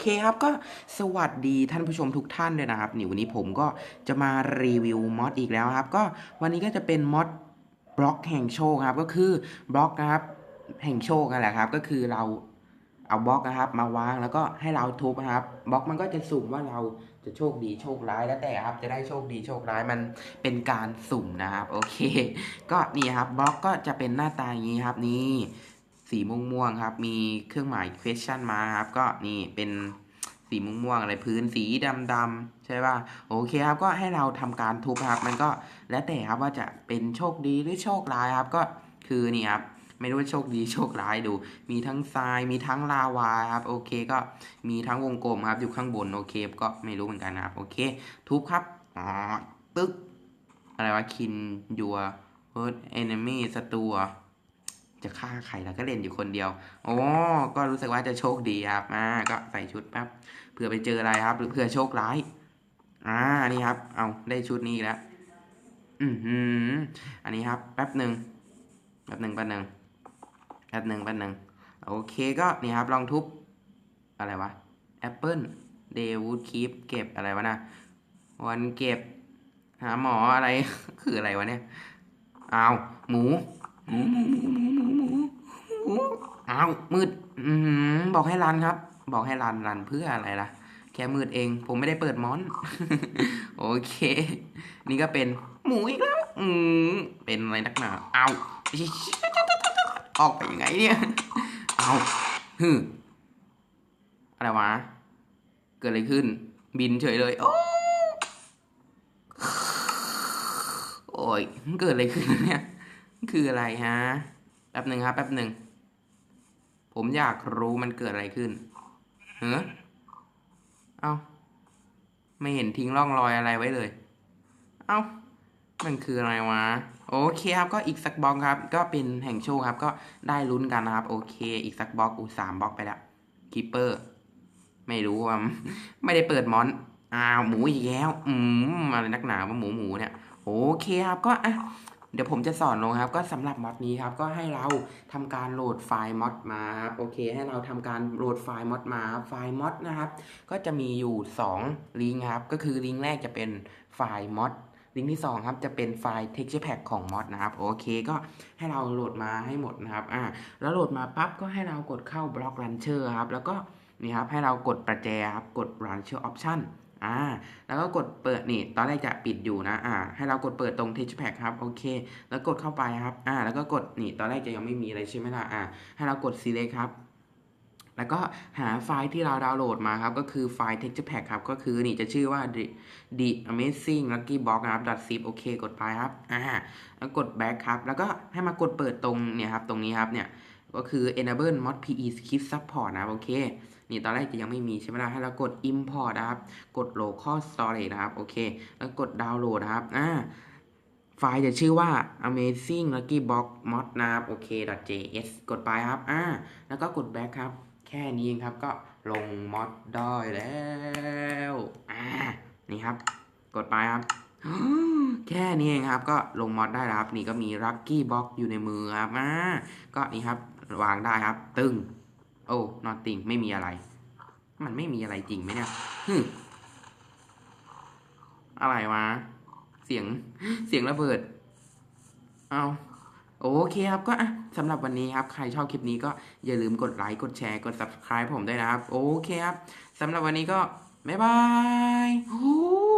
เคครับก็สวัสดีท่านผู้ชมทุกท่านด้วยนะครับนี่วันนี้ผมก็จะมารีวิวมอดอีกแล้วครับ ก็วันนี้ก็จะเป็นมอดบล็อกแห่งโชคครับ ก็คือบล็อกนะครับแห่งโชคนั่นแหละครับ ก็คือเราเอาบล็อกนะครับ มาวางแล้วก็ให้เราทุบนะครับบล็อกมันก็จะสุ่มว่าเราจะโชคดีโชคร้ายแล้วแต่ครับ จะได้โชคดีโชคร้ายมันเป็นการสุ่มนะครับ โอเค ก็นี่ครับบล็อกก็จะเป็นหน้าตาอย่างนี้ครับนี่ สีม่วงๆครับ มีเครื่องหมาย question มาครับ ก็นี่เป็นสีม่วงๆอะไรพื้นสีดำๆใช่ป่ะโอเคครับ ก็ให้เราทำการทุบครับ มันก็แล้วแต่ครับว่าจะเป็นโชคดีหรือโชคร้ายครับ ก็คือนี่ครับไม่รู้ว่าโชคดีโชคร้ายดู มีทั้งทรายมีทั้งลาวาครับโอเคก็มีทั้งวงกลมครับอยู่ข้างบนโอเค ก็ไม่รู้เหมือนกันครับโอเค ทุบครับอ๋อตึ๊กอะไรวะคินยัวเฮิร์ตเอนมี่ศัตรู จะฆ่าใครแล้วก็เล่นอยู่คนเดียวโอ้ก็รู้สึกว่าจะโชคดีครับอ่าก็ใส่ชุดแป๊บเผื่อไปเจออะไรครับ หรือเผื่อโชคร้าย อ่านี่ครับ เอาได้ชุดนี้แล้วอือหือ อันนี้ครับ แป๊บหนึ่งแป๊บหนึ่งแป๊บหนึ่งแป๊บหนึ่งแป๊บหนึ่งโอเคก็นี่ครับลองทุบ อะไรวะแอปเปิลเดวูดคีปเก็บอะไรวะนะวันเก็บ หาหมออะไร คืออะไรวะเนี่ย เอาหมู หมูหมูหมูหมูหมูหมูหมูอ้าวมืด อืมบอกให้รันครับ บอกให้รันรันเพื่ออะไรล่ะ แค่มืดเอง ผมไม่ได้เปิดมอน โอเค นี่ก็เป็น หมูอีกแล้ว อืมเป็นอะไรนักหนาเอาออกไปยังไงเนี่ยเอาฮึอะไรวะ เกิดอะไรขึ้น บินเฉยเลย โอ้โอ้ยเกิดอะไรขึ้นเนี่ย คืออะไรฮะ แป๊บหนึ่งครับ แป๊บหนึ่ง ผมอยากรู้มันเกิดอะไรขึ้นเฮ้อเอาไม่เห็นทิ้งร่องรอยอะไรไว้เลย เอามันคืออะไรวะ โอเคครับ ก็อีกสักบล็อกครับ ก็เป็นแห่งโชคครับ ก็ได้ลุ้นกันนะครับ โอเค อีกสักบล็อกอูสามบล็อกไปแล้วคีเปอร์ ไม่รู้ว่าไม่ได้เปิดมอน อ้าว หมูอีกแล้ว อืมอะไรนักหนาว่าหมูหมูเนี่ย โอเคครับ ก็อะ เดี๋ยวผมจะสอนลงครับ ก็สำหรับมอดนี้ครับ ก็ให้เราทำการโหลดไฟล์มอดมาครับโอเค ให้เราทำการโหลดไฟล์มอดมาไฟล์มอดนะครับ ก็จะมีอยู่ 2 ลิงก์ครับ ก็คือลิงก์แรกจะเป็นไฟล์มอดลิงก์ที่ 2 ครับ จะเป็นไฟล์ texture pack ของมอดนะครับ โอเค ก็ให้เราโหลดมาให้หมดนะครับ อ่า แล้วโหลดมาปั๊บ ก็ให้เรากดเข้าบล็อก launcher ครับ แล้วก็นี่ครับ ให้เรากดประแจครับ กด launcher option อ่า แล้วก็กดเปิดนี่ ตอนแรกจะปิดอยู่นะ อ่า ให้เรากดเปิดตรง texture pack ครับ โอเค แล้วกดเข้าไปครับ อ่า แล้วก็กดนี่ ตอนแรกจะยังไม่มีอะไรใช่ไหมล่ะ อ่า ให้เรากด select ครับ แล้วก็หาไฟล์ที่เราดาวน์โหลดมาครับ ก็คือไฟล์ texture pack ครับ ก็คือนี่จะชื่อว่า the the amazing lucky box นะครับ zip โอเค กดไปครับ อ่า แล้วกด back ครับ แล้วก็ให้มากดเปิดตรงเนี่ยครับ ตรงนี้ครับ เนี่ย ก็คือ enable mod pe skip support นะครับโอเค นี่ตอนแรกจะยังไม่มีใช่ไหมล่ะให้เรากด import นะครับ กด local storage นะครับโอเค แล้วกดดาวน์โหลดนะครับอ่าไฟล์จะชื่อว่า amazing lucky box mod นะครับ โอเค .js กดไปครับอ่าแล้วก็กด back ครับ แค่นี้เองครับก็ลงมอดได้แล้วอ่านี่ครับ กดไปครับแค่นี้เองครับก็ลงมอดได้แล้วครับ นี่ก็มี lucky box อยู่ในมือครับอ่าก็นี่ครับ วางได้ครับ ตึง โอ้ nothing ไม่มีอะไร มันไม่มีอะไรจริงไหมเนี่ยฮึอะไรวะ เสียง เสียงระเบิด เอาโอเคครับก็สำหรับวันนี้ครับ ใครชอบคลิปนี้ก็อย่าลืมกดไลค์ กดแชร์ กด subscribe ผมด้วยนะครับ โอเคครับสำหรับวันนี้ก็ บ๊ายบาย